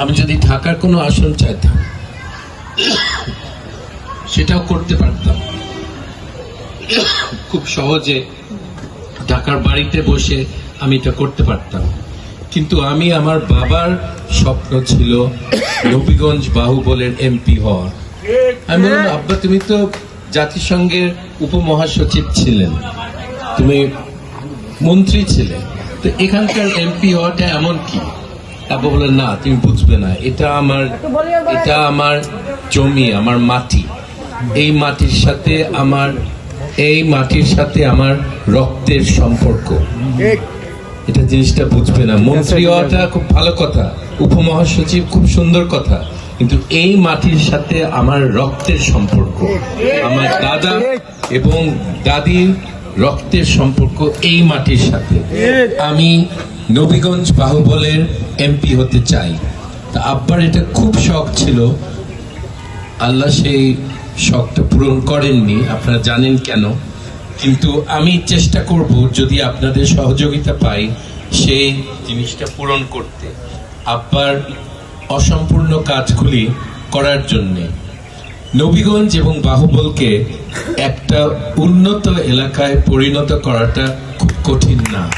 আমি যদি ঢাকার কোনো আসন চাইতাম, সেটাও করতে পারতাম। খুব সহজে ঢাকার বাড়িতে বসে আমি এটা করতে পারতাম। কিন্তু আমি আমার বাবার স্বপ্ন ছিল নবীগঞ্জ বাহুবলের এমপি হওয়ার। আমি বললাম, আব্বা, তুমি তো জাতিসংঘের উপমহাসচিব ছিলেন। তুমি মন্ত্রী ছিলেন তো এখানকার এমপি হওয়াটা এমন কি? আব্বা বললেন না তুমি বুঝবে না। এটা আমার এটা আমার জমি আমার মাটি। এই মাটির সাথে আমার এই মাটির সাথে আমার রক্তের সম্পর্ক। এটা জিনিসটা বুঝবে না। মন্ত্রী হওয়াটা খুব ভালো কথা। উপমহাসচিব খুব সুন্দর কথা। কিন্তু এই মাটির সাথে আমার রক্তের সম্পর্ক। আমার দাদা এবং দাদির রক্তের সম্পর্ক এই মাটির সাথে। আমি নবীগঞ্জ বাহুবলের এমপি হতে চাই। তা আব্বার এটা খুব শখ ছিল। আল্লাহ সেই শখটা পূরণ করেননি, আপনারা জানেন কেন। কিন্তু আমি চেষ্টা করব যদি আপনাদের সহযোগিতা পাই সেই জিনিসটা পূরণ করতে। আব্বার অসম্পূর্ণ কাজগুলি করার জন্যে। নবীগঞ্জ এবং বাহুবলকে একটা উন্নত এলাকায় পরিণত করাটা খুব কঠিন না।